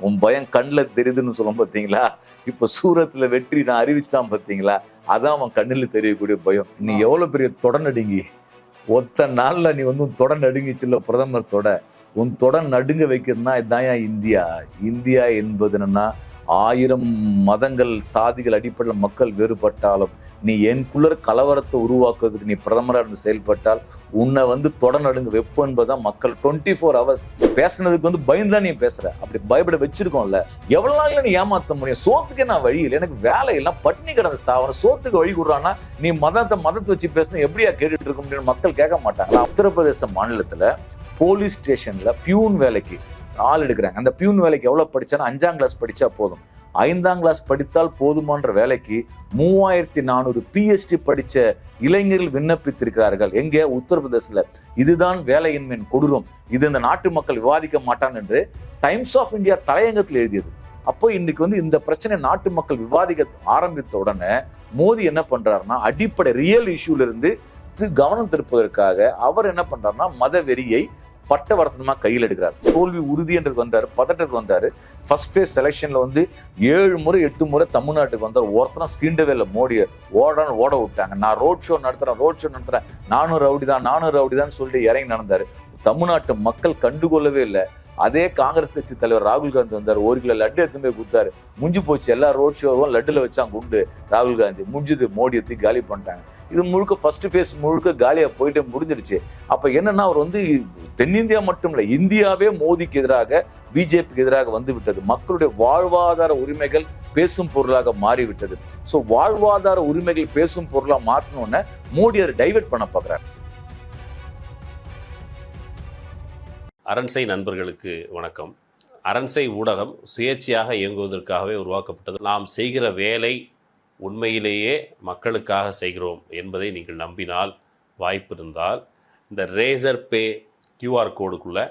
உன் பயம் கண்ணில் தெரியுதுன்னு சொல்லும் பார்த்தீங்களா? இப்போ சூரத்துல வெற்றி நான் அறிவிச்சிட்டான் பார்த்தீங்களா? அதான் அவன் கண்ணில் தெரியக்கூடிய பயம். நீ எவ்வளவு பெரிய தொட நடுங்கி? ஒத்த நாள்ல நீ வந்து உன் தொட நடுங்கிச்சுல்ல பிரதமர் தொட. உன் தொட நடுங்க வைக்கிறதுனா இதுதான் ஏன் இந்தியா? இந்தியா என்பது என்னன்னா ஆயிரம் மதங்கள் சாதிகள் அடிப்படையில் மக்கள் வேறுபட்டாலும் நீ எனக்குள்ள கலவரத்தை உருவாக்குறதுக்கு நீ பிரதமராக இருந்து செயல்பட்டால் உன்னை வந்து தொடநடுங்க வெப்பம் என்பதுதான் மக்கள் டுவெண்ட்டி ஃபோர் ஹவர்ஸ் பேசுனதுக்கு வந்து பயந்துதான் நீ பேசுற. அப்படி பயப்பட வச்சிருக்கோம்ல. எவ்வளவு நாளில் நீ ஏமாத்த முடியும்? சோத்துக்கே நான் வழி இல்லை? எனக்கு வேலை இல்லை. பட்னி கிடந்த சாவரம் சோத்துக்கு வழி கொடுறான்னா நீ மதத்தை மதத்தை வச்சு பேசுனா எப்படியா கேட்டுட்டு இருக்க முடியும் மக்கள் கேட்க மாட்டாங்க. உத்தரப்பிரதேச மாநிலத்தில் போலீஸ் ஸ்டேஷன்ல பியூன் வேலைக்கு ஆள் எடுக்கிறாங்க. அந்த பியூன் வேலைக்கு எவ்வளோ படித்தானா அஞ்சாம் கிளாஸ் படித்தா போதும். ஐந்தாம் கிளாஸ் படித்தால் போதுமான்ற வேலைக்கு மூவாயிரத்தி நானூறு பிஎஸ்டி படித்த இளைஞர்கள் விண்ணப்பித்திருக்கிறார்கள். எங்கே? உத்தரப்பிரதேசில் இதுதான் வேலையின்மையின் கொடூரம். இது இந்த நாட்டு மக்கள் விவாதிக்க மாட்டான் என்று டைம்ஸ் ஆஃப் இந்தியா தலையங்கத்தில் எழுதியது. அப்போ இன்னைக்கு வந்து இந்த பிரச்சனை நாட்டு மக்கள் விவாதிக்க ஆரம்பித்த உடனே மோடி என்ன பண்றாருன்னா அடிப்படை ரியல் இஷ்யூல இருந்து கவனம் திருப்பதற்காக அவர் என்ன பண்றாருன்னா மத வெறியை பட்டவர்த்தனமா கையில் எடுக்கிறார். தோல்வி உறுதி என்று வந்தார் பதட்டத்துக்கு வந்தார். ஃபர்ஸ்ட் ஃபேஸ் செலெக்ஷனில் வந்து ஏழு முறை எட்டு முறை தமிழ்நாட்டுக்கு வந்தார். ஒருத்தரும் சீண்டவே இல்லை. மோடியை ஓடான்னு ஓட விட்டாங்க. நான் ரோட் ஷோ நடத்துகிறேன் ரோட் ஷோ நடத்துகிறேன் நானும் ரவுடி தான் நானும் ரவுடி தான் சொல்லிட்டு இறங்கி நடந்தார். தமிழ்நாட்டு மக்கள் கண்டுகொள்ளவே இல்லை. அதே காங்கிரஸ் கட்சி தலைவர் ராகுல் காந்தி வந்தார். ஒரு கிலோ லட்டு எடுத்து போய் கொடுத்தாரு. முடிஞ்சு போச்சு. எல்லா ரோட் ஷோவும் லட்டுல வச்சான் குண்டு ராகுல் காந்தி முடிஞ்சது மோடி எடுத்து காலி பண்ணிட்டாங்க. இது முழுக்க ஃபர்ஸ்ட் ஃபேஸ் முழுக்க காலியாக போயிட்டு முடிஞ்சிருச்சு அப்போ என்னன்னா அவர் வந்து தென்னிந்தியா மட்டும் இல்லை இந்தியாவே மோடிக்கு எதிராக பிஜேபிக்கு எதிராக வந்து விட்டது. மக்களுடைய வாழ்வாதார உரிமைகள் பேசும் பொருளாக மாறிவிட்டது. ஸோ வாழ்வாதார உரிமைகள் பேசும் பொருளாக மாற்றணும்னு மோடி அதை டைவெர்ட் பண்ண பார்க்குறாரு. அரண்சை நண்பர்களுக்கு வணக்கம். அரண்சை ஊடகம் சுயேட்சையாக இயங்குவதற்காகவே உருவாக்கப்பட்டது. நாம் செய்கிற வேலை உண்மையிலேயே மக்களுக்காக செய்கிறோம் என்பதை நீங்கள் நம்பினால் வாய்ப்பு இருந்தால் இந்த ரேசர் பே கியூஆர் கோடுக்குள்ளே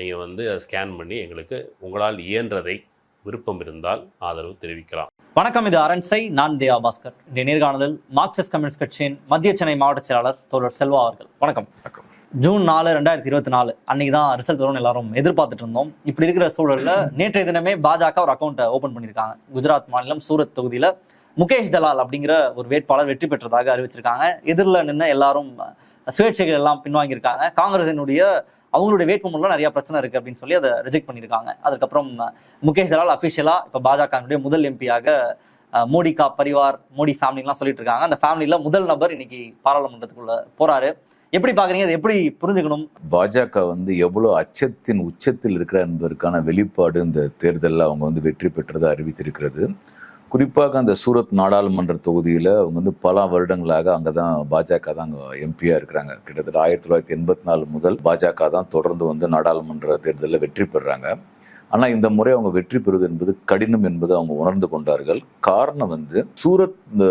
நீங்கள் வந்து அதை ஸ்கேன் பண்ணி எங்களுக்கு உங்களால் இயன்றதை விருப்பம் இருந்தால் ஆதரவு தெரிவிக்கலாம். வணக்கம் இது அரண்சை. நான் தேவா பாஸ்கர். இந்த நேர்காணலில் மார்க்சிஸ்ட் கம்யூனிஸ்ட் கட்சியின் மத்திய சென்னை மாவட்ட செயலாளர் தோழர் செல்வா அவர்கள். வணக்கம். ஜூன் நாலு ரெண்டாயிரத்தி இருபத்தி நாலு. அன்னைக்கு தான் ரிசல்ட் வரும்னு எல்லாரும் எதிர்பார்த்துட்டு இருந்தோம். இப்படி இருக்கிற சூழலில் நேற்றைய தினமே பாஜக ஒரு அக்கௌண்ட்டை ஓபன் பண்ணியிருக்காங்க. குஜராத் மாநிலம் சூரத் தொகுதியில முகேஷ் தலால் அப்படிங்கிற ஒரு வேட்பாளர் வெற்றி பெற்றதாக அறிவிச்சிருக்காங்க. எதிரில் நின்று எல்லாரும் சுயேட்சைகள் எல்லாம் பின்வாங்கியிருக்காங்க. காங்கிரசினுடைய அவங்களுடைய வேட்புமூலம் நிறைய பிரச்சனை இருக்கு அப்படின்னு சொல்லி அதை ரிஜெக்ட் பண்ணியிருக்காங்க. அதுக்கப்புறம் முகேஷ் தலால் அஃபிஷியலா இப்போ பாஜகனுடைய முதல் எம்பியாக மோடி கா பரிவார் மோடி ஃபேமிலிலாம் சொல்லிட்டு இருக்காங்க. அந்த ஃபேமிலியில முதல் நபர் இன்னைக்கு பாராளுமன்றத்துக்குள்ள போறாரு. எப்படி பாக்குறீங்க அதை எப்படி புரிஞ்சுக்கணும்? பாஜக வந்து எவ்வளவு அச்சத்தின் உச்சத்தில் இருக்கிறார் என்பதற்கான வெளிப்பாடு இந்த தேர்தலில் அவங்க வந்து வெற்றி பெற்றதை அறிவித்திருக்கிறது. குறிப்பாக அந்த சூரத் நாடாளுமன்ற தொகுதியில் அவங்க வந்து பல வருடங்களாக அங்கே தான் பாஜக தான் அங்கே எம்பியாக இருக்கிறாங்க. கிட்டத்தட்ட ஆயிரத்தி தொள்ளாயிரத்தி எண்பத்தி நாலு முதல் பாஜக தான் தொடர்ந்து வந்து நாடாளுமன்ற தேர்தலில் வெற்றி பெறுறாங்க ஆனால் இந்த முறை அவங்க வெற்றி பெறுவது என்பது கடினம் என்பது அவங்க உணர்ந்து கொண்டார்கள். காரணம் வந்து சூரத் இந்த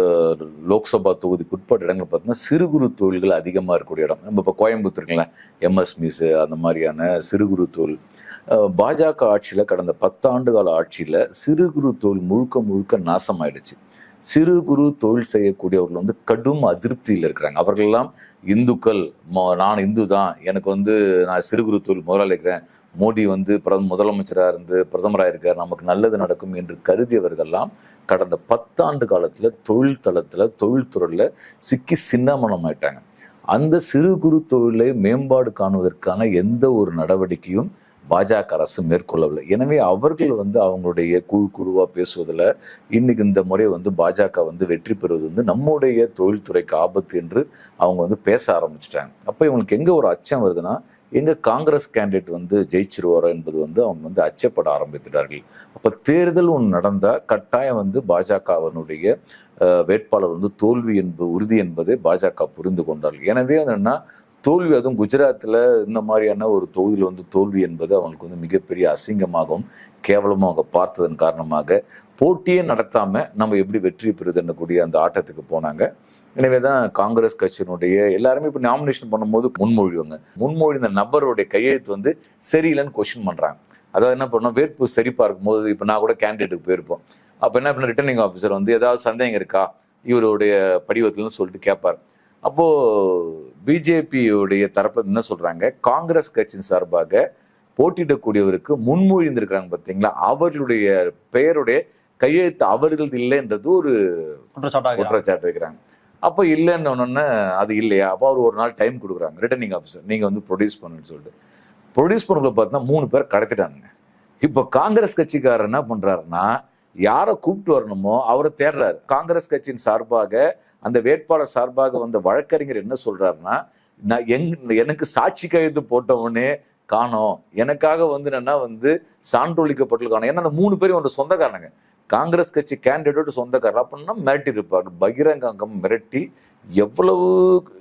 லோக்சபா தொகுதிக்கு உட்பட்ட இடங்கள் பார்த்தீங்கன்னா சிறு குறு தொழில்கள் அதிகமாக இருக்கக்கூடிய இடம். நம்ம இப்போ கோயம்புத்தூர் எம்எஸ் எம்எஸ்மிஸ் அந்த மாதிரியான சிறு குறு தொழில். பாஜக ஆட்சியில் கடந்த பத்தாண்டு கால ஆட்சியில் சிறு குறு தொழில் முழுக்க முழுக்க நாசமாயிடுச்சு. சிறு குறு தொழில் செய்யக்கூடியவர்கள் வந்து கடும் அதிருப்தியில் இருக்கிறாங்க. அவர்களெல்லாம் இந்துக்கள் நான் இந்து தான் எனக்கு வந்து நான் சிறு குறு தொழில் முதலாளி இருக்கிறேன் மோடி வந்து பிரதம முதலமைச்சராக இருந்து பிரதமராக இருக்கார் நமக்கு நல்லது நடக்கும் என்று கருதியவர்கள்லாம் கடந்த பத்தாண்டு காலத்தில் தொழில் தளத்தில் தொழில்துறையில் சிக்கி சின்னாமணமாயிட்டாங்க அந்த சிறு குறு தொழிலை மேம்பாடு காணுவதற்கான எந்த ஒரு நடவடிக்கையும் பாஜக அரசு மேற்கொள்ளவில்லை. எனவே அவர்கள் வந்து அவங்களுடைய குழு குழுவாக பேசுவதில் இன்னைக்கு இந்த முறை வந்து பாஜக வந்து வெற்றி பெறுவது வந்து நம்முடைய தொழில்துறைக்கு ஆபத்து என்று அவங்க வந்து பேச ஆரம்பிச்சிட்டாங்க. அப்போ இவங்களுக்கு எங்கே ஒரு அச்சம் வருதுன்னா எங்க காங்கிரஸ் கேண்டிடேட் வந்து ஜெயிச்சிருவாரோ என்பது வந்து அவங்க வந்து அச்சப்பட ஆரம்பித்துட்டார்கள். அப்ப தேர்தல் ஒன்று நடந்தா கட்டாயம் வந்து பாஜகவினுடைய வேட்பாளர் வந்து தோல்வி என்பது உறுதி என்பதை பாஜக புரிந்து கொண்டார்கள். எனவே அது என்னன்னா தோல்வி அதுவும் குஜராத்தில் இந்த மாதிரியான ஒரு தொகுதியில் வந்து தோல்வி என்பது அவங்களுக்கு வந்து மிகப்பெரிய அசிங்கமாகவும் கேவலமாக அவங்க பார்த்ததன் காரணமாக போட்டியே நடத்தாம நம்ம எப்படி வெற்றி பெறுதுன்னு கூடிய அந்த ஆட்டத்துக்கு போனாங்க. எனவே தான் காங்கிரஸ் கட்சியினுடைய எல்லாருமே இப்போ நாமினேஷன் பண்ணும்போது முன்மொழிவாங்க. முன்மொழிந்த நபருடைய கையெழுத்து வந்து சரியில்லைன்னு கொஸ்டின் பண்றாங்க. அதாவது என்ன பண்ணோம் வேட்பு சரிப்பா இருக்கும்போது இப்போ நான் கூட கேண்டிடேட்டுக்கு போயிருப்போம். அப்போ என்ன பண்ண ரிட்டர்னிங் ஆஃபீஸர் வந்து ஏதாவது சந்தேகம் இருக்கா? இவருடைய படிவத்தில்னு சொல்லிட்டு கேட்பார். அப்போ பிஜேபியுடைய தரப்புல என்ன சொல்றாங்க? காங்கிரஸ் கட்சியின் சார்பாக போட்டியிடக்கூடியவருக்கு முன்மொழிந்திருக்கிறாங்க பார்த்தீங்களா அவர்களுடைய பெயருடைய கையெழுத்து அவர்களது இல்லைன்றது ஒரு குற்றச்சாட்டாக. குற்றச்சாட்டு வைக்கிறாங்க. அப்போ இல்லைன்னு உடனே அது இல்லையா? அப்போ அவர் ஒரு நாள் டைம் கொடுக்குறாங்க. ரிட்டர்னிங் ஆஃபீஸர் நீங்கள் வந்து ப்ரொடியூஸ் பண்ணுன்னு சொல்லிட்டு. ப்ரொடியூஸ் பண்ணுறதுல பார்த்தீங்கன்னா மூணு பேர் கடத்திட்டானுங்க. இப்போ காங்கிரஸ் கட்சிக்காரர் என்ன பண்றாருன்னா யாரை கூப்பிட்டு வரணுமோ அவரை தேடுறாரு. காங்கிரஸ் கட்சியின் சார்பாக அந்த வேட்பாளர் சார்பாக வந்த வழக்கறிஞர் என்ன சொல்றாருன்னா நான் எங் எனக்கு சாட்சி கையெழுத்து போட்டவனே காணோம். எனக்காக வந்து என்னன்னா வந்து சான்றொழிக்கப்பட்டு காணோம் ஏன்னா அந்த மூணு பேரும் ஒன்று சொந்தக்காரனுங்க காங்கிரஸ் கட்சி கேண்டிடேட் சொந்தக்காரர் அப்படின்னா மிரட்டி இருப்பார். பகிரங்கம் மிரட்டி எவ்வளவு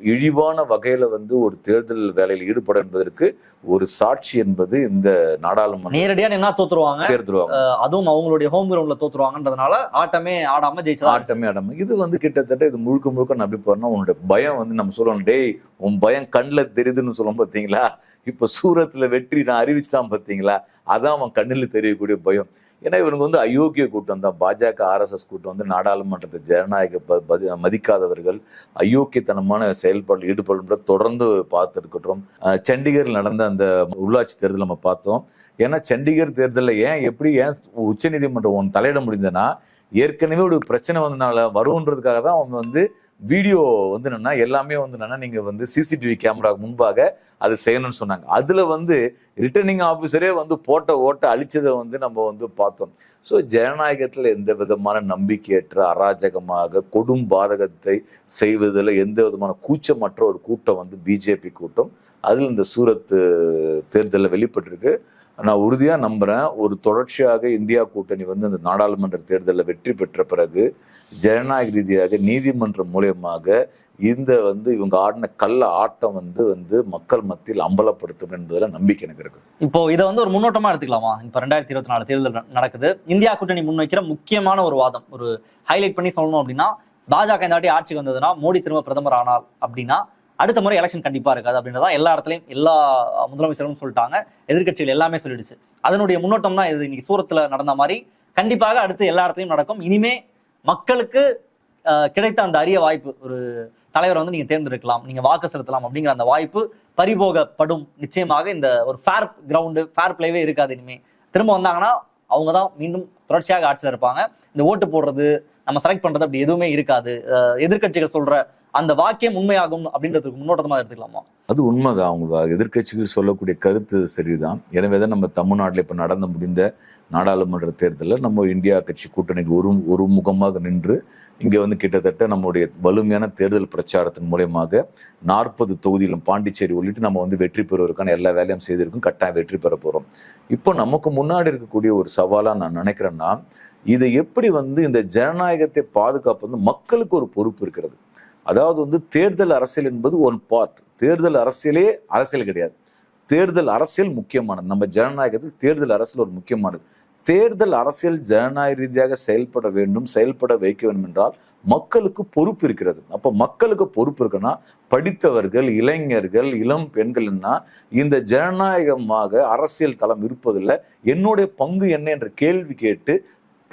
இழிவான வகையில வந்து ஒரு தேர்தல் வேலையில் ஈடுபட என்பதற்கு ஒரு சாட்சி என்பது இந்த நாடாளுமன்ற நேரடியா என்ன தோத்துருவாங்க. தேர்தல் வாக்கு. அஹ் அதுவும் அவங்களுடைய ஹோம் கிரவுண்ட்ல தோத்துருவாங்கன்றதுனால ஆட்டமே ஆடாம ஜெயிச்சதா ஆட்டமே ஆடாம. இது வந்து கிட்டத்தட்ட இது முழுக்க முழுக்க நான் எப்படி போறேன்னா உன்னோட பயம் வந்து நம்ம சொல்லணும். டேய் உன் பயம் கண்ணில் தெரியுதுன்னு சொல்லுவோம் பார்த்தீங்களா இப்ப சூரத்துல வெற்றி நான் அறிவிச்சிட்டான் பார்த்தீங்களா அதான் அவன் கண்ணில் தெரியக்கூடிய பயம். ஏன்னா இவனுக்கு வந்து அயோக்கிய கூட்டம் தான். பாஜக ஆர்எஸ்எஸ் கூட்டம் வந்து நாடாளுமன்றத்தை ஜனநாயக பதி- மதிக்காதவர்கள் அயோக்கியத்தனமான செயல்பாட்டில் ஈடுபடுற தொடர்ந்து பார்த்துருக்கட்டும் சண்டிகரில் நடந்த அந்த உள்ளாட்சி தேர்தல் நம்ம பார்த்தோம். ஏன்னா சண்டிகர் தேர்தலில் ஏன் எப்படி ஏன் உச்சநீதிமன்றம் ஒன்று தலையிட முடிந்ததுன்னா ஏற்கனவே ஒரு பிரச்சனை வந்தனால வருன்றதுக்காக தான் அவங்க வந்து வீடியோ வந்து என்னன்னா எல்லாமே வந்து என்னன்னா நீங்க வந்து சிசிடிவி கேமரா முன்பாக அது செய்யணும்னு சொன்னாங்க. அதுல வந்து ரிட்டர்னிங் ஆஃபீஸரே வந்து போட்ட ஓட்ட அழிச்சதை வந்து நம்ம வந்து பார்த்தோம். ஸோ ஜனநாயகத்தில் எந்த விதமான நம்பிக்கையற்ற அராஜகமாக கொடும் பாதகத்தை செய்வதில் எந்த விதமான கூச்சமற்ற ஒரு கூட்டம் வந்து பிஜேபி கூட்டம் அதில் இந்த சூரத் தேர்தலில் வெளிப்பட்டிருக்கு. நான் உறுதியாக நம்புகிறேன் ஒரு தொடர்ச்சியாக இந்தியா கூட்டணி வந்து அந்த நாடாளுமன்ற தேர்தலில் வெற்றி பெற்ற பிறகு ஜனநாயக ரீதியாக நீதிமன்றம் மூலியமாக இந்த வந்து இவங்க ஆடின கள்ள ஆட்டம் வந்து வந்து மக்கள் மத்தியில் அம்பலப்படுத்தும் என்பதில் நம்பிக்கை எனக்கு இருக்கு. இப்போ இதை வந்து ஒரு முன்னோட்டமா எடுத்துக்கலாமா? இப்போ ரெண்டாயிரத்தி இருபத்தி நாலு தேர்தல் நடக்குது. இந்தியா கூட்டணி முன்வைக்கிற முக்கியமான ஒரு வாதம் ஒரு ஹைலைட் பண்ணி சொல்லணும் அப்படின்னா பாஜக இந்த வாட்டி ஆட்சிக்கு வந்ததுன்னா மோடி திரும்ப பிரதமர் ஆனார் அப்படின்னா அடுத்த முறை எலெக்ஷன் கண்டிப்பா இருக்காது அப்படின்றதா எல்லா இடத்துலயும் எல்லா முதலமைச்சரும் சொல்லிட்டாங்க. எதிர்க்கட்சிகள் எல்லாமே சொல்லிடுச்சு. அதனுடைய முன்னோட்டம் தான் இது. இன்னைக்கு சூரத்துல நடந்த மாதிரி கண்டிப்பாக அடுத்து எல்லா இடத்துலையும் நடக்கும். இனிமே மக்களுக்கு கிடைத்த அந்த அரிய வாய்ப்பு ஒரு தலைவரை வந்து நீங்க தேர்ந்தெடுக்கலாம் நீங்க வாக்கு செலுத்தலாம் அப்படிங்கிற அந்த வாய்ப்பு பறிபோகப்படும் நிச்சயமாக. இந்த ஒரு ஃபேர் கிரவுண்டு ஃபேர் பிளேவே இருக்காது இனிமே. திரும்ப வந்தாங்கன்னா அவங்க தான் மீண்டும் தொடர்ச்சியாக ஆட்சியில் இருப்பாங்க. இந்த ஓட்டு போடுறது நம்ம செலக்ட் பண்றது அப்படி எதுவுமே இருக்காது. எதிர்கட்சிகள் எதிர்க்கட்சிகள் சொல்ற அந்த வாக்கியம் உண்மையாகும் அப்படின்றதுக்கு முன்னோட்டமாக எடுத்துக்கலாமா? அது உண்மைதான். அவங்க எதிர்கட்சிகள் சொல்லக்கூடிய கருத்து சரிதான். எனவே தான் நம்ம தமிழ்நாட்டில் இப்போ நடந்து முடிந்த நாடாளுமன்ற தேர்தலில் நம்ம இந்தியா கட்சி கூட்டணிக்கு ஒரு ஒரு முகமாக நின்று இங்கே வந்து கிட்டத்தட்ட நம்முடைய வலிமையான தேர்தல் பிரச்சாரத்தின் மூலயமாக நாற்பது தொகுதியிலும் பாண்டிச்சேரி உள்ளிட்டு நம்ம வந்து வெற்றி பெறுவதற்கான எல்லா வேலையும் செய்திருக்கும். கட்டாயம் வெற்றி பெற போகிறோம் இப்போ நமக்கு முன்னாடி இருக்கக்கூடிய ஒரு சவாலாக நான் நினைக்கிறேன்னா இதை எப்படி வந்து இந்த ஜனநாயகத்தை பாதுகாப்பது? மக்களுக்கு ஒரு பொறுப்பு இருக்கிறது. அதாவது வந்து தேர்தல் அரசியல் என்பது ஒன் பார்ட் தேர்தல் அரசியலே அரசியல் கிடையாது. தேர்தல் அரசியல் முக்கியமானது. நம்ம ஜனநாயகத்தில் தேர்தல் அரசியல் ஒரு முக்கியமானது. தேர்தல் அரசியல் ஜனநாயக ரீதியாக செயல்பட வேண்டும் செயல்பட வைக்க வேண்டும் என்றால் மக்களுக்கு பொறுப்பு இருக்கிறது. அப்ப மக்களுக்கு பொறுப்பு இருக்குன்னா படித்தவர்கள் இளைஞர்கள் இளம் பெண்கள்னா இந்த ஜனநாயகமாக அரசியல் தளம் இருப்பதில் என்னுடைய பங்கு என்ன என்ற கேள்வி கேட்டு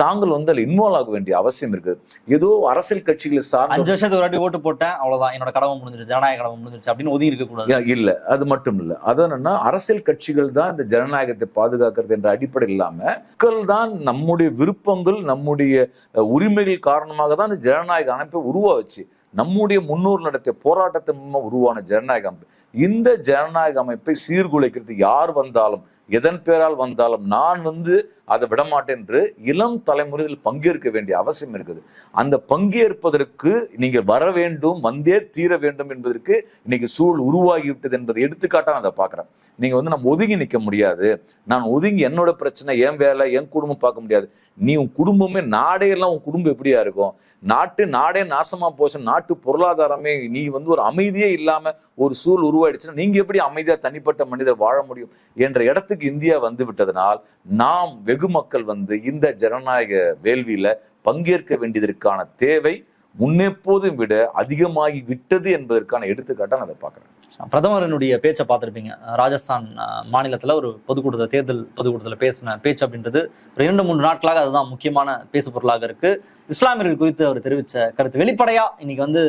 தாங்கள் வந்து அதில் இன்வால்வ் ஆக வேண்டிய அவசியம் இருக்குது. ஏதோ அரசியல் கட்சிகளை சார்ந்த அஞ்சு வருஷத்துக்கு ஒரு வாட்டி ஓட்டு போட்டேன் அவ்வளவுதான். என்னோட கடமை முடிஞ்சிருச்சு. ஜனநாயக கடமை முடிஞ்சிருச்சு. அப்படின்னு ஒதுங்கி இருக்க கூடாது. யா- இல்ல. அது மட்டும் இல்ல. அது என்னன்னா அரசியல் கட்சிகள் தான் இந்த ஜனநாயகத்தை பாதுகாக்கிறது என்ற அடிப்படை இல்லாம மக்கள் தான் நம்முடைய விருப்பங்கள் நம்முடைய உரிமைகள் காரணமாக தான் இந்த ஜனநாயக அமைப்பை உருவாச்சு. நம்முடைய முன்னோர் நடத்திய போராட்டத்தின் மூலமா உருவான ஜனநாயக அமைப்பு. இந்த ஜனநாயக அமைப்பை சீர்குலைக்கிறது யார் வந்தாலும் எதன் பேரால் வந்தாலும் நான் வந்து அதை விடமாட்டேன் என்று இளம் தலைமுறையில் பங்கேற்க வேண்டிய அவசியம் இருக்குது. அந்த பங்கேற்பதற்கு நீங்க வர வேண்டும் வந்தே தீர வேண்டும் என்பதற்கு இன்னைக்கு சூழல் உருவாகிவிட்டது என்பதை எடுத்துக்காட்டா நான் அதை பார்க்குறேன். நீங்க வந்து நம்ம ஒதுங்கி நிற்க முடியாது. நான் ஒதுங்கி என்னோட பிரச்சனை என் வேலை என் குடும்பம் பார்க்க முடியாது. நீ உன் குடும்பமே நாடே எல்லாம் உன் குடும்பம் எப்படியா இருக்கும்? நாட்டு நாடே நாசமா போச்சு நாட்டு பொருளாதாரமே நீ வந்து ஒரு அமைதியே இல்லாம ஒரு சூழல் உருவாயிடுச்சுன்னா நீங்க எப்படி அமைதியா தனிப்பட்ட மனிதர் வாழ முடியும்? என்ற இடத்துக்கு இந்தியா வந்து விட்டதனால் நாம் வெகு மக்கள் வந்து இந்த ஜனநாயக வேள்வியில பங்கேற்க வேண்டியதற்கான தேவை முன்னெப்போதும் விட அதிகமாகி விட்டது என்பதற்கான எடுத்துக்காட்டாக நான் அதை பார்க்குறேன். பிரதமரனுடைய பேச்சை பார்த்துருப்பீங்க. ராஜஸ்தான் மாநிலத்தில் ஒரு பொதுக்கூட்டத்தில் தேர்தல் பொதுக்கூட்டத்தில் பேசின பேச்சு அப்படின்றது ஒரு இரண்டு மூன்று நாட்களாக அதுதான் முக்கியமான பேசு பொருளாக இருக்கு. இஸ்லாமியர்கள் குறித்து அவர் தெரிவித்த கருத்து வெளிப்படையா? இன்னைக்கு வந்து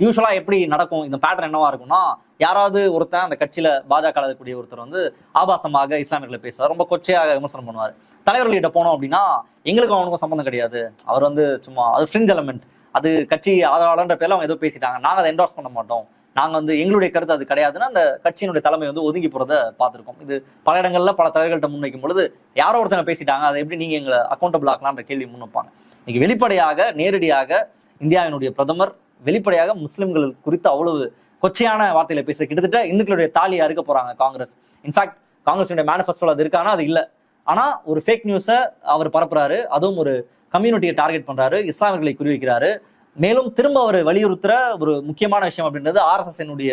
யூஸ்வலா எப்படி நடக்கும்? இந்த பேட்டர்ன் என்னவா இருக்கும்னா யாராவது ஒருத்தன் அந்த கட்சியில பாஜக இருக்கக்கூடிய ஒருத்தர் வந்து ஆபாசமாக இஸ்லாமியர்களை பேசுவார். ரொம்ப கொச்சையாக விமர்சனம் பண்ணுவார். தலைவர்கள்கிட்ட போனோம் அப்படின்னா எங்களுக்கும் அவனுக்கும் சம்மந்தம் கிடையாது. அவர் வந்து சும்மா அது ஃப்ரிஞ்ச் எலமெண்ட் அது கட்சி ஆதரவாளன்ற பேர்ல அவங்க ஏதோ பேசிட்டாங்க. நாங்க அதை என்டோர்ஸ் பண்ண மாட்டோம். நாங்கள் வந்து எங்களுடைய கருத்து அது கிடையாதுன்னா அந்த கட்சியினுடைய தலைமை வந்து ஒதுங்கி போகிறத பார்த்துருக்கோம். இது பல இடங்களில் பல தலைவர்கள்ட்ட முன்வைக்கும் பொழுது யாரோ ஒருத்தங்க பேசிட்டாங்க அதை எப்படி நீங்கள் எங்களை அக்கௌண்டபிள் ஆக்கலான்ற கேள்வி முன்வைப்பாங்க இன்னைக்கு வெளிப்படையாக நேரடியாக இந்தியாவினுடைய பிரதமர் வெளிப்படையாக முஸ்லிம்கள் குறித்து அவ்வளவு கொச்சையான வார்த்தையில பேசுற கிட்டத்தட்ட இந்துக்களுடைய தாலி அறுக்க போறாங்க காங்கிரஸ். இன்ஃபேக்ட் காங்கிரஸுடைய மேனிஃபெஸ்டோல அது இருக்கானா அது இல்லை. ஆனா ஒரு ஃபேக் நியூஸை அவர் பரப்புறாரு. அதுவும் ஒரு கம்யூனிட்டியை டார்கெட் பண்றாரு. இஸ்லாமியர்களை குறிவைக்கிறாரு. மேலும் திரும்ப அவர் வலியுறுத்துற ஒரு முக்கியமான விஷயம் அப்படின்றது ஆர்எஸ்எஸ் என்னுடைய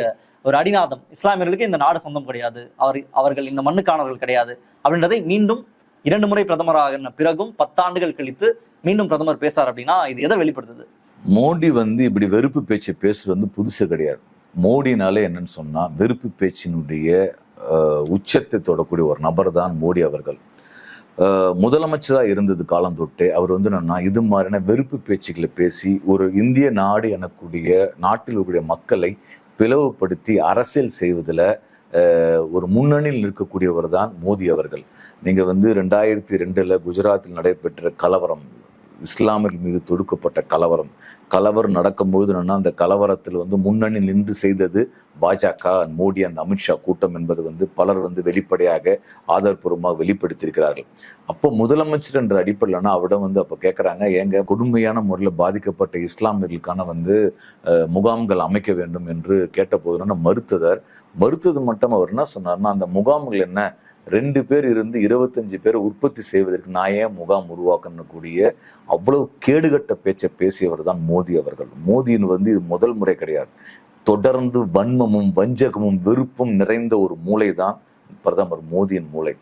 ஒரு அடிநாதம். இஸ்லாமியர்களுக்கு இந்த நாடு சொந்தம் கிடையாது. அவர் அவர்கள் இந்த மண்ணுக்கானவர்கள் கிடையாது. அப்படின்றதை மீண்டும் இரண்டு முறை பிரதமராக பிறகும் பத்தாண்டுகள் கழித்து மீண்டும் பிரதமர் பேசுறார் அப்படின்னா இது எதை வெளிப்படுத்துது? மோடி வந்து இப்படி வெறுப்பு பேச்சு பேசுறது வந்து புதுசு கிடையாது. மோடினாலே என்னன்னு சொன்னா வெறுப்பு பேச்சினுடைய உச்சத்தை தொடக்கூடிய ஒரு நபர் தான் மோடி அவர்கள். முதலமைச்சராக இருந்தது காலம் தொட்டே அவர் வந்து என்னன்னா இது மாதிரியான வெறுப்பு பேச்சுக்களை பேசி ஒரு இந்திய நாடு எனக்கூடிய நாட்டில் இருக்கக்கூடிய மக்களை பிளவுபடுத்தி அரசியல் செய்வதில் ஒரு முன்னணியில் நிற்கக்கூடியவர் தான் மோடி அவர்கள். நீங்கள் வந்து ரெண்டாயிரத்தி ரெண்டில் குஜராத்தில் நடைபெற்ற கலவரம் இஸ்லாமியர்கள் மீது தொடுக்கப்பட்ட கலவரம். கலவரம் நடக்கும்பொழுது என்னன்னா அந்த கலவரத்தில் வந்து முன்னணி நின்று செய்தது பாஜக மோடி அந்த அமித்ஷா கூட்டம் என்பது வந்து பலர் வந்து வெளிப்படையாக ஆதார்பூர்வமாக வெளிப்படுத்தியிருக்கிறார்கள். அப்போ முதலமைச்சர் என்ற அடிப்படையில்னா அவரிடம் வந்து அப்போ கேட்குறாங்க எங்க கொடுமையான முறையில் பாதிக்கப்பட்ட இஸ்லாமியர்களுக்கான வந்து முகாம்கள் அமைக்க வேண்டும் என்று கேட்டபோது மறுத்ததார். மறுத்தது மட்டும் அவர் என்ன சொன்னார்னா அந்த முகாம்கள் என்ன ரெண்டு பேர் இருந்து இருபத்தஞ்சு பேர் உற்பத்தி செய்வதற்கு நான் ஏன் முகாம் உருவாக்கக்கூடிய அவ்வளவு கேடுகட்ட பேச்சை பேசியவர் தான் மோடி அவர்கள். மோடியின் வந்து இது முதல் முறை கிடையாது. தொடர்ந்து வன்மமும் வஞ்சகமும் வெறுப்பும் நிறைந்த ஒரு மூளை தான் பிரதமர் மோடியின் மூளை.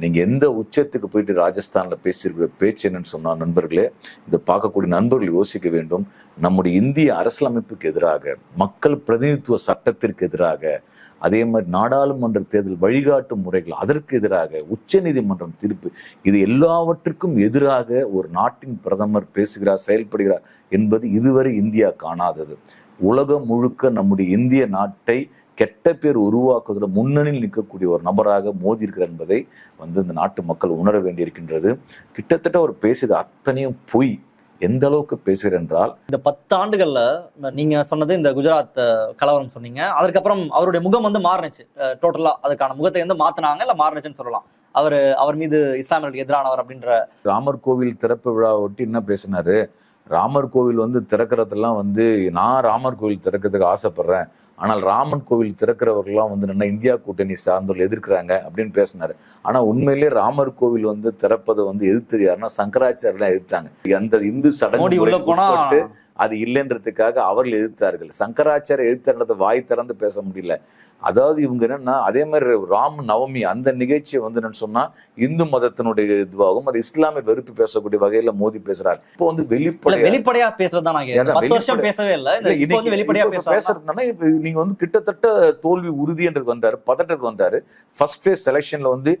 நீங்க எந்த உச்சத்துக்கு போயிட்டு ராஜஸ்தான்ல பேசியிருக்கிற பேச்சு என்னன்னு சொன்னா நண்பர்களே இதை பார்க்கக்கூடிய நண்பர்கள் யோசிக்க வேண்டும். நம்முடைய இந்திய அரசியலமைப்புக்கு எதிராக மக்கள் பிரதிநிதித்துவ சட்டத்திற்கு எதிராக அதே மாதிரி நாடாளுமன்ற தேர்தல் வழிகாட்டும் முறைகள் அதற்கு எதிராக உச்சநீதிமன்றம் தீர்ப்பு. இது எல்லாவற்றுக்கும் எதிராக ஒரு நாட்டின் பிரதமர் பேசுகிறார் செயல்படுகிறார் என்பது இதுவரை இந்தியா காணாதது. உலகம் முழுக்க நம்முடைய இந்திய நாட்டை கெட்ட பேர் உருவாக்குவதில் முன்னணியில் நிற்கக்கூடிய ஒரு நபராக மோதி இருக்கிறார் என்பதை வந்து இந்த நாட்டு மக்கள் உணர வேண்டியிருக்கின்றது. கிட்டத்தட்ட அவர் பேசியது அத்தனையும் பொய். எந்த அளவுக்கு பேசுகிறார் என்றால் இந்த பத்து ஆண்டுகள்ல நீங்க சொன்னது இந்த குஜராத் கலவரம் சொன்னீங்க. அதுக்கப்புறம் அவருடைய முகம் வந்து மாறுனுச்சு. டோட்டலா அதுக்கான முகத்தை வந்து மாத்தினாங்க இல்ல மாறுனுச்சுன்னு சொல்லலாம். அவர் அவர் மீது இஸ்லாமியர்களுக்கு எதிரானவர் அப்படின்ற ராமர் கோவில் திறப்பு விழா ஒட்டி என்ன பேசினாரு? ராமர் கோவில் வந்து திறக்கிறதெல்லாம் வந்து நான் ராமர் கோவில் திறக்கிறதுக்கு ஆசைப்படுறேன். ஆனால் ராமன் கோவில் திறக்கிறவர்கள்லாம் வந்து என்ன இந்தியா கூட்டணி சார்ந்தவர்கள் எதிர்க்கிறாங்க அப்படின்னு பேசினாரு. ஆனா உண்மையிலேயே ராமர் கோவில் வந்து திறப்பதை வந்து எதிர்த்தது யாருன்னா சங்கராச்சாரியர் தான் எதிர்த்தாங்க. அந்த இந்து சடங்கு அது இல்லைன்றதுக்காக அவர்கள் எதிர்த்தார்கள். சங்கராச்சாரிய எதிர்த்தன்றதை வாய் திறந்து பேச முடியல. அதாவது இவங்க என்னன்னா அதே மாதிரி ராம் நவமி அந்த நிகழ்ச்சியை வந்து என்னன்னு சொன்னா இந்து மதத்தினுடைய இதுவாகும் அது இஸ்லாமிய வெறுப்பு பேசக்கூடிய வகையில மோதி பேசுறாரு. இப்போ வந்து வெளிப்படையா வெளிப்படையா பேசுறதுதான் பேசவே இல்ல. வெளிப்படையா பேசுறதுனால இப்ப நீங்க வந்து கிட்டத்தட்ட தோல்வி உறுதி என்றது வந்தாரு பதட்டத்துக்கு வந்தாரு. ஃபர்ஸ்ட் ஃபேஸ் செலெக்ஷன்ல வந்து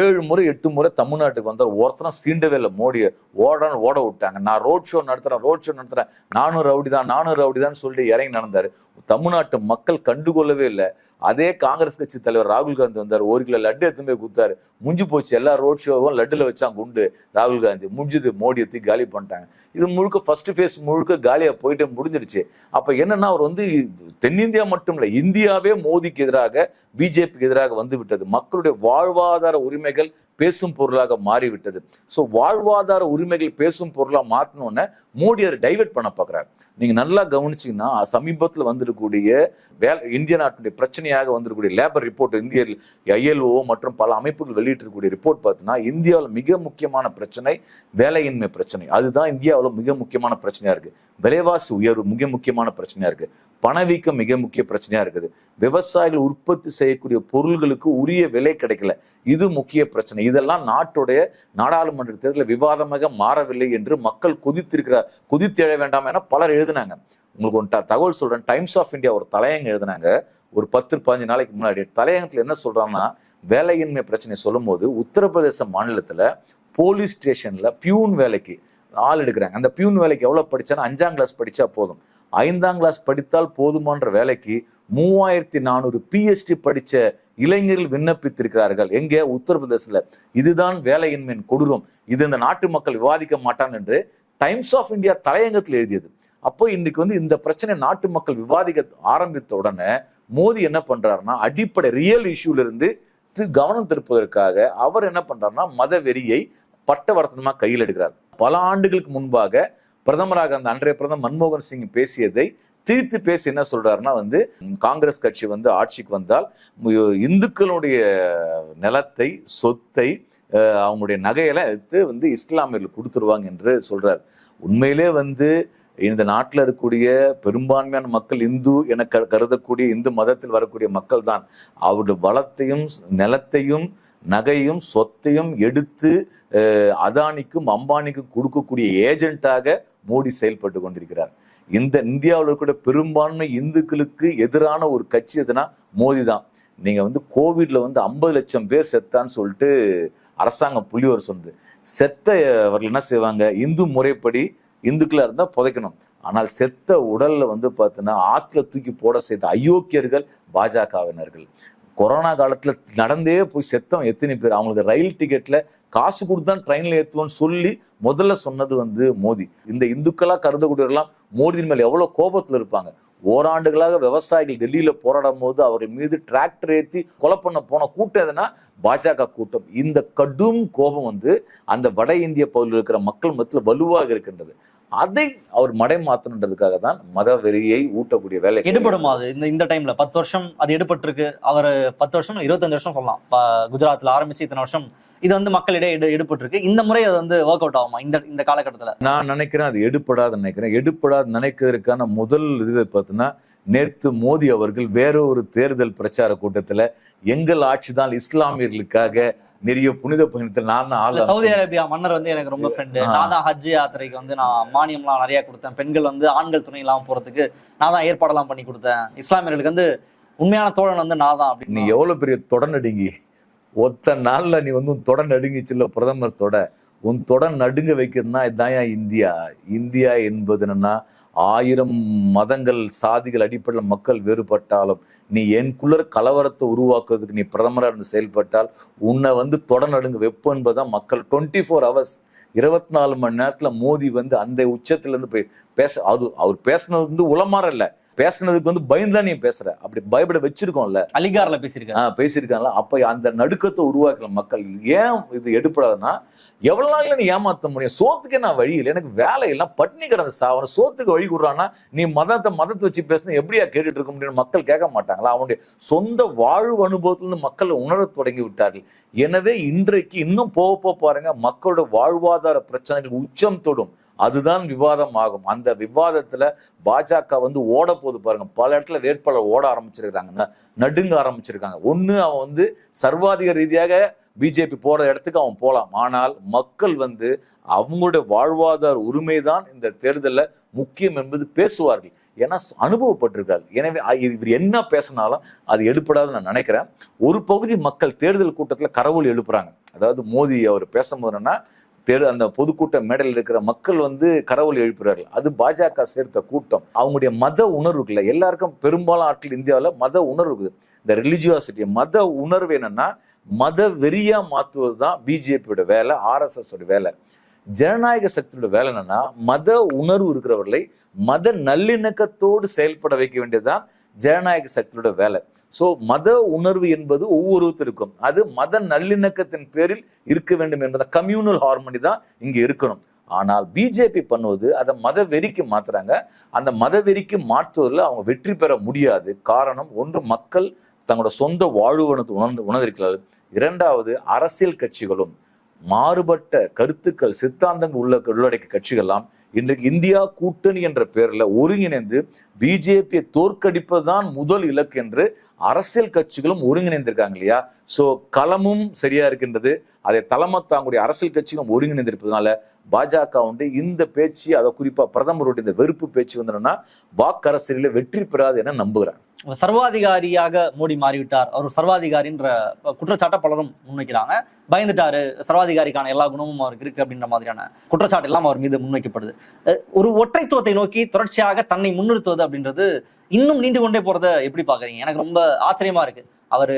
ஏழு முறை எட்டு முறை தமிழ்நாட்டுக்கு வந்தார். ஒருத்தரும் சீண்டவே இல்லை மோடியை. ஓடன்னு ஓட விட்டாங்க. நான் ரோட் ஷோ நடத்துறேன் ரோட் ஷோ நடத்துறேன். நானும் ரவுடி தான் நானும் ரவுடி தான் சொல்லிட்டு இறங்கி நடந்தாரு. தமிழ்நாட்டு மக்கள் கண்டுகொள்ளவே இல்லை. அதே காங்கிரஸ் கட்சி தலைவர் ராகுல் காந்தி வந்தார். ஒரு கிலோ லட்டு எடுத்து போய் கொடுத்தாரு. முடிஞ்சு போச்சு. எல்லா ரோட் ஷோவும் லட்டுல வச்சாங்க குண்டு ராகுல் காந்தி. முடிஞ்சது மோடி தூக்கி காலி பண்ணிட்டாங்க. இது முழுக்க ஃபர்ஸ்ட் ஃபேஸ் முழுக்க காலியா போயிட்டு முடிஞ்சிருச்சு அப்ப என்னன்னா அவர் வந்து தென்னிந்தியா மட்டும் இல்லை இந்தியாவே மோடிக்கு எதிராக பிஜேபிக்கு எதிராக வந்து விட்டது. மக்களுடைய வாழ்வாதார உரிமைகள் பேசும் பொருளாக மாறிவிட்டது. ஸோ வாழ்வாதார உரிமைகள் பேசும் பொருளா மாற்றினோன்னே மோடி அதை டைவர்ட் பண்ண பார்க்குறாரு நீங்க நல்லா கவனிச்சீங்கன்னா சமீபத்தில் வந்திருக்கக்கூடிய வேலை இந்திய நாட்டுடைய பிரச்சனையாக வந்திருக்கக்கூடிய லேபர் ரிப்போர்ட் இந்திய ஐஎல்ஓ மற்றும் பல அமைப்புகள் வெளியிட்டிருக்கக்கூடிய ரிப்போர்ட் பார்த்தீங்கன்னா இந்தியாவில் மிக முக்கியமான பிரச்சனை வேலையின்மை பிரச்சனை. அதுதான் இந்தியாவில் மிக முக்கியமான பிரச்சனையா இருக்கு. விலைவாசி உயர்வு மிக முக்கியமான பிரச்சனையா இருக்கு. பணவீக்கம் மிக முக்கிய பிரச்சனையாக இருக்குது. விவசாயிகள் உற்பத்தி செய்யக்கூடிய பொருள்களுக்கு உரிய விலை கிடைக்கல. இது முக்கிய பிரச்சனை. இதெல்லாம் நாட்டுடைய நாடாளுமன்ற தேர்தலில் விவாதமாக மாறவில்லை என்று மக்கள் கொதித்திருக்கிறார் கொதித்தெழ வேண்டாம் என பலர் எழுதினாங்க. உங்களுக்கு ஒரு தகவல் சொல்கிறேன் டைம்ஸ் ஆஃப் இந்தியா ஒரு தலையங்கம் எழுதினாங்க. ஒரு பத்து பதினஞ்சு நாளைக்கு முன்னாடி. தலையங்கத்தில் என்ன சொல்கிறாங்கன்னா வேலையின்மை பிரச்சனை சொல்லும்போது உத்தரப்பிரதேச மாநிலத்தில் போலீஸ் ஸ்டேஷனில் பியூன் வேலைக்கு ஆள் எடுக்கிறாங்க. அந்த பியூன் வேலைக்கு எவ்வளோ படித்தானா அஞ்சாம் கிளாஸ் படித்தா போதும். ஐந்தாம் கிளாஸ் படித்தால் போதுமான்ற வேலைக்கு மூவாயிரத்தி நானூறு பிஎஸ்டி படித்த இளைஞர்கள் விண்ணப்பித்திருக்கிறார்கள். எங்கே? உத்தரப்பிரதேசில் இதுதான் வேலையின்மையின் கொடூரம். இது இந்த நாட்டு மக்கள் விவாதிக்க மாட்டான் என்று டைம்ஸ் ஆஃப் இந்தியா தலையங்கத்தில் எழுதியது. அப்போ இன்னைக்கு வந்து இந்த பிரச்சனை நாட்டு மக்கள் விவாதிக்க ஆரம்பித்த உடனே மோடி என்ன பண்றாருன்னா அடிப்படை ரியல் இஷ்யூல இருந்து கவனம் திருப்பதற்காக அவர் என்ன பண்றாருன்னா மத வெறியை பட்டவர்த்தனமாக கையில் எடுக்கிறார். பல ஆண்டுகளுக்கு முன்பாக பிரதமராக அந்த அன்றைய பிரதமர் மன்மோகன் சிங் பேசியதை தீர்த்து பேசி என்ன சொல்றாருன்னா வந்து காங்கிரஸ் கட்சி வந்து ஆட்சிக்கு வந்தால் இந்துக்களுடைய நிலத்தை சொத்தை அவங்களுடைய நகையெல்லாம் எடுத்து வந்து இஸ்லாமியர்கள் கொடுத்துருவாங்க என்று சொல்றார். உண்மையிலே வந்து இந்த நாட்டில் இருக்கக்கூடிய பெரும்பான்மையான மக்கள் இந்து என க- கருதக்கூடிய இந்து மதத்தில் வரக்கூடிய மக்கள் தான். அவருடைய வளத்தையும் நிலத்தையும் நகையும் சொத்தையும் எடுத்து அதானிக்கும் அம்பானிக்கும் கொடுக்கக்கூடிய ஏஜென்ட்டாக மோடி செயல்பட்டு கொண்டிருக்கிறார். இந்த இந்தியாவில் இருக்கக்கூடிய பெரும்பான்மை இந்துக்களுக்கு எதிரான ஒரு கட்சி எதுனா மோடி தான். நீங்க வந்து கோவிட்ல வந்து ஐம்பது லட்சம் பேர் செத்தான்னு சொல்லிட்டு அரசாங்கம் புள்ளிவர் சொன்னது செத்த அவர்கள் என்ன செய்வாங்க? இந்து முறைப்படி இந்துக்களாக இருந்தால் புதைக்கணும். ஆனால் செத்த உடல்ல வந்து பார்த்தீங்கன்னா ஆற்றுல தூக்கி போட செய்த அயோக்கியர்கள் பாஜகவினர்கள். கொரோனா காலத்தில் நடந்தே போய் செத்தவன் எத்தனை பேர்? அவங்களுக்கு ரயில் டிக்கெட்டில் காசு கொடுத்து தான் ட்ரெயின்ல ஏற்றுவோன்னு சொல்லி முதல்ல சொன்னது வந்து மோடி இந்த இந்துக்களா கருதக்கூடியவர்கள்லாம் மோடியின் மேல எவ்வளவு கோபத்துல இருப்பாங்க. ஓராண்டுகளாக விவசாயிகள் டெல்லியில போராடும் போது அவர்கள் மீது டிராக்டர் ஏற்றி கொலை பண்ண போன கூட்டம் எதுனா பாஜக கூட்டம். இந்த கடும் கோபம் வந்து அந்த வட இந்திய பகுதியில் இருக்கிற மக்கள் மத்தியில் வலுவாக இருக்கின்றது. அதை அவர் மடை மாத்தணுன்றதுக்காக தான் மத வெறியை ஊட்டக்கூடிய வேலை எடுபடுமா அது. இந்த இந்த டைம்ல பத்து வருஷம் அது எடுபட்டிருக்கு. அவர் பத்து வருஷம் இருபத்தஞ்சு வருஷம் சொல்லலாம். இப்ப குஜராத்ல ஆரம்பிச்சு இத்தனை வருஷம் இது வந்து மக்களிடையே எடு எடுபட்டிருக்கு. இந்த முறை அது வந்து ஒர்க் அவுட் ஆகுமா? இந்த இந்த காலகட்டத்துல? நான் நினைக்கிறேன் அது எடுப்படாது நினைக்கிறேன். எடுப்படாது நினைக்கிறதுக்கான முதல் இது பார்த்தீங்கன்னா நேற்று மோடி அவர்கள் வேற ஒரு தேர்தல் பிரச்சார கூட்டத்துல எங்கள் ஆட்சி தான் இஸ்லாமியர்களுக்காக நிறைய புனித பயணத்தில் நான் இல்ல, ஆள் சவுதி அரேபியா மன்னர் வந்து எனக்கு ரொம்ப ஃப்ரெண்டு. நான் தான் ஹஜ் யாத்திரைக்கு வந்து நான் மானியம்லாம் நிறைய கொடுத்தேன். பெண்கள் வந்து ஆண்கள் துணை இல்லாம போறதுக்கு நான் தான் ஏற்பாடெல்லாம் பண்ணி கொடுத்தேன். இஸ்லாமியர்களுக்கு வந்து உண்மையான தோழன் வந்து நான் தான் நீ அப்படின்னு எவ்வளவு பெரிய தொட நடுங்கி ஒத்த நாள்ல நீ வந்து உன் தொட நடுங்கிச்சுல்ல பிரதமர் தொட. உன் தொடர் நடுங்க வைக்கிறதுனா இதான் இந்தியா? இந்தியா என்பது என்னன்னா ஆயிரம் மதங்கள் சாதிகள் அடிப்படையில் மக்கள் வேறுபட்டாலும் நீ எனக்குள்ள கலவரத்தை உருவாக்குறதுக்கு நீ பிரதமராக இருந்து செயல்பட்டால் உன்னை வந்து தொடர் நடுங்க வெப்பம் என்பதுதான் மக்கள் டுவெண்ட்டி ஃபோர் ஹவர்ஸ் இருபத்தி நாலு மணி நேரத்தில் மோடி வந்து அந்த உச்சத்துலேருந்து போய் பேச அது அவர் பேசினது வந்து உளமாற பேசுனதுக்கு வந்து பயந்துதான் நீ பேசுற. அப்படி பயப்பட வச்சிருக்கோம்ல. அலிகார்ல பேசியிருக்காரு. ஆஹ் பேசியிருக்காங்களா அப்ப அந்த நடுக்கத்தை உருவாக்கல மக்கள் ஏன் இது எடுப்படாதுன்னா எவ்வளவு நாள்ல நீ ஏமாத்த முடியும்? சோத்துக்கே நான் வழி இல்லை? எனக்கு வேலை இல்லை பட்னி கிடந்த சாவன சோத்துக்கு வழி கொடுறான்னா நீ மதத்தை மதத்தை வச்சு பேசினா எப்படியா கேட்டுட்டு இருக்க முடியும் மக்கள் கேட்க மாட்டாங்களா? அவனுடைய சொந்த வாழ்வு அனுபவத்திலிருந்து மக்கள் உணரத் தொடங்கி விட்டார்கள். எனவே இன்றைக்கு இன்னும் போக போக பாருங்க மக்களோட வாழ்வாதார பிரச்சனைகள் உச்சம் தொடும். அதுதான் விவாதம் ஆகும் அந்த விவாதத்தில் பாஜக வந்து ஓட போது பாருங்க. பல இடத்துல வேட்பாளர் ஓட ஆரம்பிச்சிருக்காங்க நடுங்க ஆரம்பிச்சிருக்காங்க. ஒன்று அவன் வந்து சர்வாதிக ரீதியாக பிஜேபி போகிற இடத்துக்கு அவன் போகலாம் ஆனால் மக்கள் வந்து அவங்களுடைய வாழ்வாதார உரிமை தான் இந்த தேர்தலில் முக்கியம் என்பது பேசுவார்கள். ஏன்னா அனுபவப்பட்டிருக்காரு. எனவே இவர் என்ன பேசினாலும் அது எடுப்படாதுன்னு நான் நினைக்கிறேன். ஒரு பகுதி மக்கள் தேர்தல் கூட்டத்தில் கரவொலி எழுப்புறாங்க. அதாவது மோடி அவர் பேசும்போது தெரு அந்த பொதுக்கூட்ட மேடையில் இருக்கிற மக்கள் வந்து கரவல் எழுப்புறார்கள். அது பாஜக சேர்த்த கூட்டம். அவங்களுடைய மத உணர்வுக்குள்ள எல்லாருக்கும் பெரும்பாலும் ஆட்கள் இந்தியாவில் மத உணர்வு இருக்குது. இந்த ரிலிஜியாசிட்டி மத உணர்வு என்னன்னா மத வெறியா மாற்றுவது தான் பிஜேபியோட வேலை ஆர்எஸ்எஸ் வேலை. ஜனநாயக சக்தியோட வேலை என்னன்னா மத உணர்வு இருக்கிறவர்களை மத நல்லிணக்கத்தோடு செயல்பட வைக்க வேண்டியதுதான் ஜனநாயக சக்தியோட வேலை. சோ மத உணர்வு என்பது ஒவ்வொருத்தருக்கும். அது மத நல்லிணக்கத்தின் பேரில் இருக்க வேண்டும் என்பதை கம்யூனல் ஹார்மனி தான் இங்கே இருக்கணும். ஆனால் பிஜேபி பண்ணுவது அதை மத வெறிக்கு மாத்துறாங்க. அந்த மத வெறிக்கு மாற்றுவதில் அவங்க வெற்றி பெற முடியாது. காரணம் ஒன்று மக்கள் தங்களோட சொந்த வாழ்வனத்தை உணர்ந்து உணர்ந்திருக்கிறார்கள். இரண்டாவது அரசியல் கட்சிகளும் மாறுபட்ட கருத்துக்கள் சித்தாந்தங்கள் உள்ள உள்ளடக்கிய கட்சிகள்லாம் இன்றைக்கு இந்தியா கூட்டணி என்ற பெயர்ல ஒருங்கிணைந்து பிஜேபியை தோற்கடிப்பது தான் முதல் இலக்கு என்று அரசியல் கட்சிகளும் ஒருங்கிணைந்திருக்காங்க இல்லையா? சோ களமும் சரியா இருக்கின்றது. அதை தலைமை தங்களுடைய அரசியல் கட்சிகளும் ஒருங்கிணைந்திருப்பதனால பாஜக வந்து இந்த பேச்சு அதை குறிப்பா பிரதமருடைய இந்த வெறுப்பு பேச்சு வந்தோம்னா வாக்கரசியலில் வெற்றி பெறாது என நம்புகிறேன் சர்வாதிகாரியாக மோடி மாறிவிட்டார். அவர் சர்வாதிகாரின்ற குற்றச்சாட்டை பலரும் முன்வைக்கிறாங்க. பயந்துட்டாரு. சர்வாதிகாரிக்கான எல்லா குணமும் அவருக்கு இருக்கு அப்படின்ற மாதிரியான குற்றச்சாட்டு எல்லாம் அவர் மீது முன்வைக்கப்படுது. ஒரு ஒற்றைத்துவத்தை நோக்கி தொடர்ச்சியாக தன்னை முன்னிறுத்துவது அப்படின்றது இன்னும் நீண்டு கொண்டே போறத எப்படி பாக்குறீங்க எனக்கு ரொம்ப ஆச்சரியமா இருக்கு. அவர்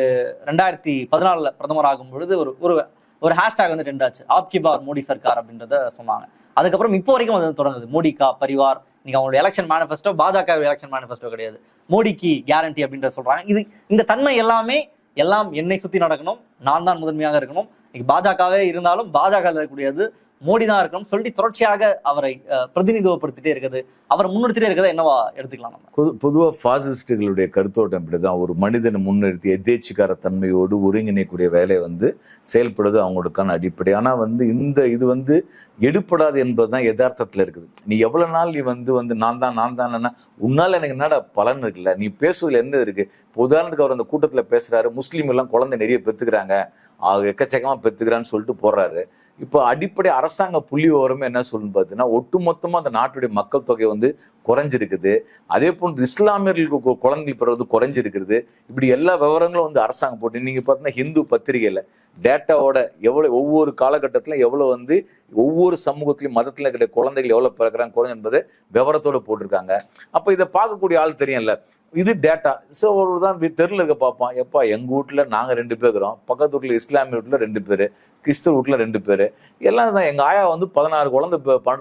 ரெண்டாயிரத்தி பதினாலில் பிரதமர் ஆகும் பொழுது ஒரு ஒரு ஒரு ஹேஷ்டேக் வந்து ட்ரெண்ட் ஆச்சு. ஆப்கி பார் மோடி சர்க்கார் அப்படின்றத சொன்னாங்க. அதுக்கப்புறம் இப்போ வரைக்கும் அது தொடங்குது. மோடி கா பரிவார் நீங்க அவங்களோட election manifesto BJP election manifesto கிடையாது. மோடிக்கு கேரண்டி அப்படின்றத சொல்றாங்க. இது இந்த தன்மை எல்லாமே எல்லாம் என்னை சுத்தி நடக்கணும். நான் தான் முதன்மையாக இருக்கணும். இன்னைக்கு பாஜகவே இருந்தாலும் பாஜக இருக்கக்கூடியது மோடி தான் இருக்கணும் சொல்லிட்டு தொடர்ச்சியாக அவரை பிரதிநிதித்துவப்படுத்திட்டே இருக்குது. அவரை முன்னிறுத்திட்டே இருக்கிறத என்னவா எடுத்துக்கலாம் நம்ம? பொதுவாக ஃபாசிஸ்டுகளுடைய கருத்தோட்டம் இப்படிதான். ஒரு மனிதனை முன்னிறுத்தி எதேச்சிக்கார தன்மையோடு ஒருங்கிணைக்கூடிய வேலையை வந்து செயல்படுவது அவங்களுக்கான அடிப்படை. ஆனால் வந்து இந்த இது வந்து எடுப்படாது என்பதுதான் யதார்த்தத்தில் இருக்குது. நீ எவ்வளோ நாள் நீ வந்து வந்து நான் தான் நான் தான் உன்னால் எனக்கு என்னடா பலன் இருக்குல்ல? நீ பேசுவதில் என்ன இருக்கு? இப்போ உதாரணத்துக்கு அவர் அந்த கூட்டத்தில் பேசுறாரு. முஸ்லீம் எல்லாம் குழந்தை நிறைய பெற்றுக்கிறாங்க அவர் எக்கச்சக்கமாக பெத்துக்கிறான்னு சொல்லிட்டு போடுறாரு இப்போ அடிப்படை அரசாங்க புள்ளி விவரமே என்ன சொல்லுன்னு பார்த்தீங்கன்னா ஒட்டுமொத்தமாக அந்த நாட்டுடைய மக்கள் தொகை வந்து குறைஞ்சிருக்குது. அதே போன்று இஸ்லாமியர்களுக்கு குழந்தைகள் பிறகு குறைஞ்சிருக்கிறது. இப்படி எல்லா விவரங்களும் வந்து அரசாங்கம் போட்டு நீங்கள் பார்த்தீங்கன்னா ஹிந்து பத்திரிகையில் டேட்டாவோட எவ்வளோ ஒவ்வொரு காலகட்டத்திலும் எவ்வளோ வந்து ஒவ்வொரு சமூகத்திலையும் மதத்தில் இருக்கிற குழந்தைகள் எவ்வளோ பிறக்கிறாங்க குறைஞ்சு என்பதை விவரத்தோட போட்டிருக்காங்க. அப்போ இதை பார்க்கக்கூடிய ஆள் தெரியும்ல இது டேட்டா ஸோ ஒரு தான் தெருவில் இருக்க பார்ப்பான். எப்பா எங்கள் வீட்டில் நாங்கள் ரெண்டு பேர் இருக்கிறோம். பக்கத்து வீட்டில் இஸ்லாமிய வீட்டில் ரெண்டு பேர். கிறிஸ்தவ வீட்டில் ரெண்டு பேர். எல்லாம் தான் எங்கள் ஆயா வந்து பதினாறு குழந்தை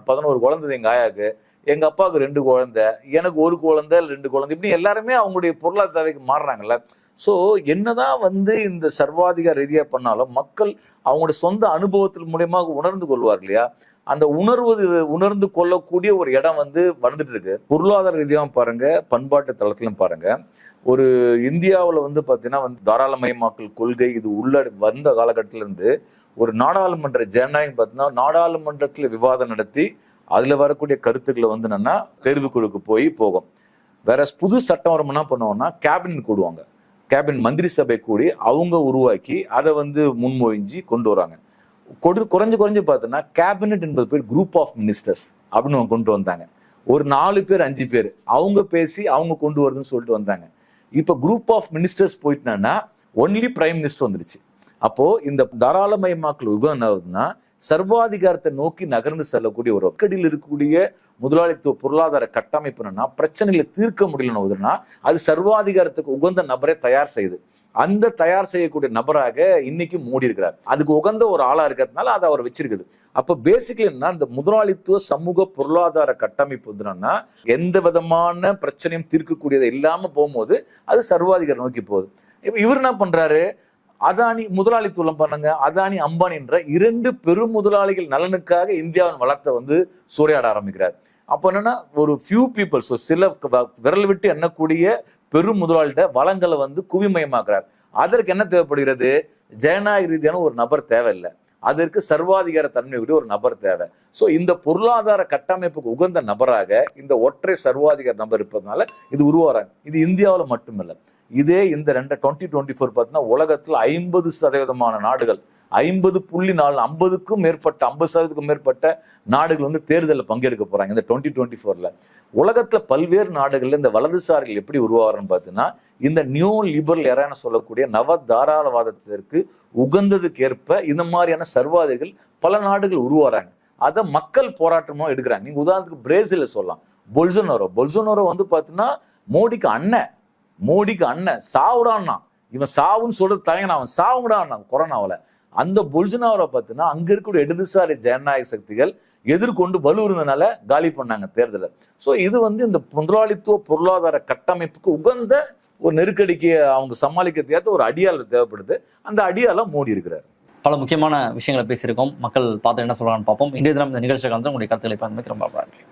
பதினோரு குழந்தை எங்கள் ஆயாவுக்கு. எங்கள் அப்பாவுக்கு ரெண்டு குழந்தை. எனக்கு ஒரு குழந்தை ரெண்டு குழந்தை. இப்படி எல்லாருமே அவங்களுடைய பொருளாதார மாறுறாங்கல்ல. ஸோ என்னதான் வந்து இந்த சர்வாதிகார ரீதியாக பண்ணாலும் மக்கள் அவங்களுடைய சொந்த அனுபவத்தின் மூலியமாக உணர்ந்து கொள்வார் இல்லையா? அந்த உணர்வது உணர்ந்து கொள்ளக்கூடிய ஒரு இடம் வந்து வளர்ந்துட்டு இருக்கு பொருளாதார ரீதியாகவும் பாருங்க பண்பாட்டு தளத்திலும் பாருங்க. ஒரு இந்தியாவில் வந்து பார்த்தீங்கன்னா வந்து தாராளமயமாக்கல் கொள்கை இது உள்ள வந்த காலகட்டத்திலிருந்து ஒரு நாடாளுமன்ற ஜனநாயகம் பார்த்தீங்கன்னா நாடாளுமன்றத்தில் விவாதம் நடத்தி அதில் வரக்கூடிய கருத்துக்களை வந்து என்னன்னா தேர்வுக்குழுக்கு போய் போகும். வேற புது சட்டம் வரும் என்ன பண்ணுவோம்னா கேபினட் கூடுவாங்க. கேபினட் மந்திரி சபை கூடி அவங்க உருவாக்கி அதை வந்து முன்மொழிஞ்சு கொண்டு வராங்க. கொடு குறைஞ்சு குறைஞ்சு பார்த்தோன்னா கேபினட் என்பது பேர் குரூப் ஆஃப் மினிஸ்டர்ஸ் அப்படின்னு அவங்க கொண்டு வந்தாங்க. ஒரு நாலு பேர் அஞ்சு பேர். அவங்க பேசி அவங்க கொண்டு வருதுன்னு சொல்லிட்டு வந்தாங்க. இப்போ குரூப் ஆஃப் மினிஸ்டர்ஸ் போயிட்டுனா ஒன்லி பிரைம் மினிஸ்டர் வந்துருச்சு. அப்போ இந்த தாராளமயமாக்கல் யுகம் என்ன ஆகுதுன்னா சர்வாதிகாரத்தை நோக்கி நகர்ந்து செல்லக்கூடிய ஒரு அக்கடியில் இருக்கக்கூடிய முதலாளித்துவ பொருளாதார கட்டமைப்பு என்னன்னா பிரச்சனைகளை தீர்க்க முடியலன்னு அது சர்வாதிகாரத்துக்கு உகந்த நபரை தயார் செய்யுது. அந்த தயார் செய்யக்கூடிய நபராக இன்னைக்கு மூடி இருக்கிறார் அதுக்கு உகந்த ஒரு ஆளா இருக்கிறதுனால அதை அவர் வச்சிருக்குது. அப்ப பேசிக்கலி என்ன இந்த முதலாளித்துவ சமூக பொருளாதார கட்டமைப்பு என்னன்னா எந்த விதமான பிரச்சனையும் தீர்க்கக்கூடியது இல்லாம போகும்போது அது சர்வாதிகாரம் நோக்கி போகுது. இப்போ இவர் என்ன பண்றாரு? அதானி முதலாளித்துவம் பண்ணுங்க. அதானி அம்பானின்ற இரண்டு பெரும் முதலாளிகள் நலனுக்காக இந்தியாவின் வளத்தை வந்து சூறையாட ஆரம்பிக்கிறார். அப்போ என்னன்னா ஒரு ஃபியூ பீப்புள்ஸ் சில வ- விரல் விட்டு எண்ணக்கூடிய பெரும் முதலாளிகிட்ட வளங்களை வந்து குவிமயமாக்குறார். அதற்கு என்ன தேவைப்படுகிறது? ஜனநாயக ரீதியான ஒரு நபர் தேவையில்லை. அதற்கு சர்வாதிகார தன்மையுடைய ஒரு நபர் தேவை. ஸோ இந்த பொருளாதார கட்டமைப்புக்கு உகந்த நபராக இந்த ஒற்றை சர்வாதிகார நபர் இருப்பதனால இது உருவாகிறாங்க இது இந்தியாவில் மட்டுமில்லை. இதே இந்த ரெண்டு டுவெண்ட்டி டுவெண்ட்டி ஃபோர் பார்த்தீங்கன்னா உலகத்தில் ஐம்பது சதவீதமான நாடுகள் ஐம்பது புள்ளி நாலு ஐம்பதுக்கும் மேற்பட்ட ஐம்பது சதவீதத்துக்கும் மேற்பட்ட நாடுகள் வந்து தேர்தலில் பங்கெடுக்க போகிறாங்க இந்த டுவெண்ட்டி டுவெண்ட்டி ஃபோரில் உலகத்தில் பல்வேறு நாடுகள்ல இந்த வலதுசாரிகள் எப்படி உருவாகிறன்னு பார்த்தீங்கன்னா இந்த நியூ லிபரல் எரான சொல்லக்கூடிய நவ தாராளவாதத்திற்கு உகந்ததுக்கு ஏற்ப இந்த மாதிரியான சர்வாதிகள் பல நாடுகள் உருவாகிறாங்க அதை மக்கள் போராட்டமாக எடுக்கிறாங்க. நீங்கள் உதாரணத்துக்கு பிரேசில சொல்லலாம். பொல்சோனோரோ பொல்சோனோரோ வந்து பார்த்தீங்கன்னா மோடிக்கு அண்ணன். மோடிக்கு அண்ணன். சாவுடான்னா. இவன் சாவுன்னு சொல்றது தயங்கினா அவன் சாவுடான்னா கொரோனாவில். அந்த பொல்சனாவரை பார்த்தீங்கன்னா அங்கே இருக்கக்கூடிய இடதுசாரி ஜனநாயக சக்திகள் எதிர்கொண்டு வலு காலி பண்ணாங்க தேர்தலை. ஸோ இது வந்து இந்த முதலாளித்துவ பொருளாதார கட்டமைப்புக்கு உகந்த ஒரு நெருக்கடிக்கு அவங்க சமாளிக்க ஏற்ற ஒரு அடியால் தேவைப்படுது. அந்த அடியால மோடி இருக்கிறார். பல முக்கியமான விஷயங்களை பேசியிருக்கோம். மக்கள் பார்த்து என்ன சொல்கிறான்னு பார்ப்போம். இன்றைய தினம் இந்த நிகழ்ச்சியை கலந்து உங்களுடைய கருத்துக்களை பகிர்ந்தமைக்கு ரொம்ப நன்றி.